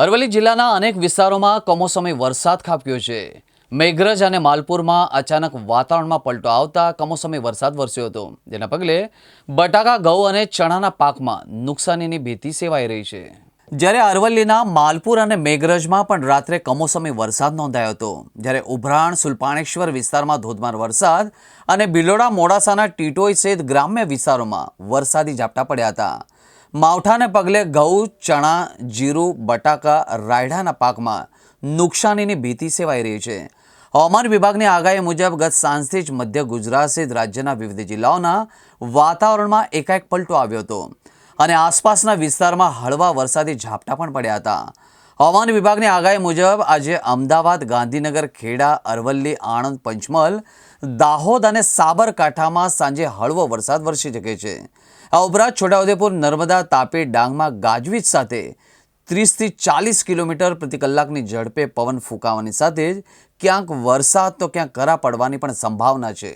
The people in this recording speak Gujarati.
અરવલ્લી જિલ્લાના અનેક વિસ્તારોમાં કમોસમી વરસાદ ખાબક્યો છે. મેઘરજ અને માલપુરમાં અચાનક વાતાવરણમાં પલટો આવતા કમોસમી વરસાદ વરસ્યો હતો. જેના પગલે બટાકા, ઘઉં અને ચણાના પાકમાં નુકસાનીની ભીતિ સેવાઈ રહી છે. જ્યારે અરવલ્લીના માલપુર અને મેઘરજમાં પણ રાત્રે કમોસમી વરસાદ નોંધાયો હતો. જ્યારે ઉભરાણ, સુલપાણેશ્વર વિસ્તારમાં ધોધમાર વરસાદ અને બિલોડા મોડાસાના ટીટોઈ સહિત ગ્રામ્ય વિસ્તારોમાં વરસાદી ઝાપટા પડ્યા હતા. માવઠાને પગલે ઘઉં, ચણા, જીરું, બટાકા, રાયડાના પાકમાં નુકસાનીની ભીતિ સેવાઈ રહી છે. હવામાન વિભાગની આગાહી મુજબ ગત સાંજથી જ મધ્ય ગુજરાત સહિત રાજ્યના વિવિધ જિલ્લાઓના વાતાવરણમાં એકાએક પલટો આવ્યો હતો અને આસપાસના વિસ્તારમાં હળવા વરસાદી ઝાપટા પણ પડ્યા હતા. હવામાન વિભાગની આગાહી મુજબ આજે અમદાવાદ, ગાંધીનગર, ખેડા, અરવલ્લી, આણંદ પંચમલ દાહોદ અને સાબરકાંઠામાં સાંજે હળવો વરસાદ વરસી શકે છે. આ ઉપરાંત છોટાઉદેપુર, નર્મદા, તાપી, ડાંગમાં ગાજવીજ સાથે ત્રીસથી ચાલીસ કિલોમીટર પ્રતિ કલાકની ઝડપે પવન ફૂંકાવાની સાથે જ ક્યાંક વરસાદ તો ક્યાંક કરા પડવાની પણ સંભાવના છે.